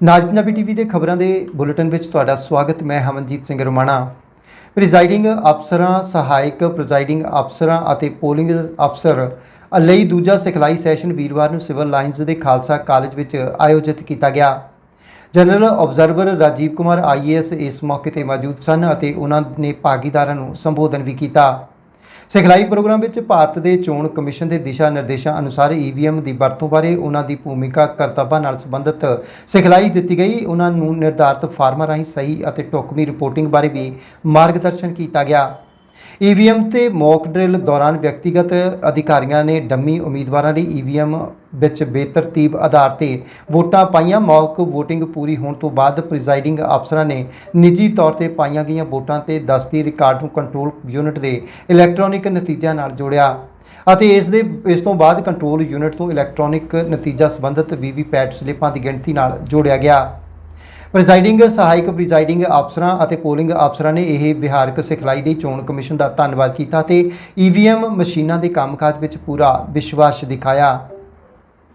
ਨਾਜ Punjabi TV ਦੇ ਖਬਰਾਂ ਦੇ ਬੁਲੇਟਿਨ ਵਿੱਚ ਤੁਹਾਡਾ ਸਵਾਗਤ। ਮੈਂ ਹਮਨਜੀਤ ਸਿੰਘ ਰੋਮਾਣਾ। ਪ੍ਰੀਜ਼ਾਈਡਿੰਗ ਅਫਸਰਾਂ, ਸਹਾਇਕ ਪ੍ਰੀਜ਼ਾਈਡਿੰਗ ਅਫਸਰਾਂ ਅਤੇ ਪੋਲਿੰਗ ਅਫਸਰ ਲਈ ਦੂਜਾ ਸਿਖਲਾਈ ਸੈਸ਼ਨ ਵੀਰਵਾਰ ਨੂੰ ਸਿਵਲ ਲਾਈਨਜ਼ ਦੇ ਖਾਲਸਾ ਕਾਲਜ ਵਿੱਚ ਆਯੋਜਿਤ ਕੀਤਾ ਗਿਆ। General observer Rajiv Kumar IAS ਇਸ ਮੌਕੇ ਤੇ ਮੌਜੂਦ ਸਨ ਅਤੇ ਉਹਨਾਂ ਨੇ ਭਾਗੀਦਾਰਾਂ ਨੂੰ ਸੰਬੋਧਨ ਵੀ ਕੀਤਾ। ਸਿਖਲਾਈ ਪ੍ਰੋਗਰਾਮ ਵਿੱਚ ਭਾਰਤ ਦੇ ਚੋਣ ਕਮਿਸ਼ਨ ਦੇ ਦਿਸ਼ਾ ਨਿਰਦੇਸ਼ਾਂ ਅਨੁਸਾਰ ਈਵੀਐਮ ਦੀ ਵਰਤੋਂ ਬਾਰੇ ਉਹਨਾਂ ਦੀ ਭੂਮਿਕਾ, ਕਰਤੱਵਾਂ ਨਾਲ ਸੰਬੰਧਿਤ ਸਿਖਲਾਈ ਦਿੱਤੀ ਗਈ। ਉਹਨਾਂ ਨੂੰ ਨਿਰਧਾਰਤ ਫਾਰਮਾਂ ਰਾਹੀਂ ਸਹੀ ਅਤੇ ਢੁਕਵੀਂ ਰਿਪੋਰਟਿੰਗ ਬਾਰੇ ਵੀ ਮਾਰਗਦਰਸ਼ਨ ਕੀਤਾ ਗਿਆ। ਈਵੀਐਮ ਤੇ ਮੌਕ ਡਰਿਲ ਦੌਰਾਨ ਵਿਅਕਤੀਗਤ ਅਧਿਕਾਰੀਆਂ ਨੇ ਡੰਮੀ ਉਮੀਦਵਾਰਾਂ ਲਈ ਈਵੀਐਮ ਵਿੱਚ ਬੇਤਰਤੀਬ ਆਧਾਰ ਤੇ ਵੋਟਾਂ ਪਾਈਆਂ। ਮੌਕ VOTING ਪੂਰੀ ਹੋਣ ਤੋਂ ਬਾਅਦ ਪ੍ਰੀਜ਼ਾਈਡਿੰਗ ਅਫਸਰਾਂ ਨੇ ਨਿੱਜੀ ਤੌਰ ਤੇ ਪਾਈਆਂ ਗਈਆਂ ਵੋਟਾਂ ਤੇ ਦਸਤੀ ਰਿਕਾਰਡ ਨੂੰ ਕੰਟਰੋਲ ਯੂਨਿਟ ਦੇ ਇਲੈਕਟ੍ਰੋਨਿਕ ਨਤੀਜਿਆਂ ਨਾਲ ਜੋੜਿਆ ਅਤੇ ਇਸ ਦੇ, ਇਸ ਤੋਂ ਬਾਅਦ ਕੰਟਰੋਲ ਯੂਨਿਟ ਤੋਂ ਇਲੈਕਟ੍ਰੋਨਿਕ ਨਤੀਜਾ ਸੰਬੰਧਿਤ ਵੀਵੀਪੈਟ ਸਲਿੱਪਾਂ ਦੀ ਗਿਣਤੀ ਨਾਲ ਜੋੜਿਆ ਗਿਆ। ਪ੍ਰੀਜ਼ਾਈਡਿੰਗ ਸਹਾਇਕ ਪ੍ਰੀਜ਼ਾਈਡਿੰਗ ਅਫਸਰਾਂ ਅਤੇ ਪੋਲਿੰਗ ਅਫਸਰਾਂ ਨੇ ਇਹ ਵਿਹਾਰਕ ਸਿਖਲਾਈ ਲਈ ਚੋਣ ਕਮਿਸ਼ਨ ਦਾ ਧੰਨਵਾਦ ਕੀਤਾ ਤੇ ਈਵੀਐਮ ਮਸ਼ੀਨਾਂ ਦੇ ਕੰਮਕਾਜ ਵਿੱਚ ਪੂਰਾ ਵਿਸ਼ਵਾਸ ਦਿਖਾਇਆ।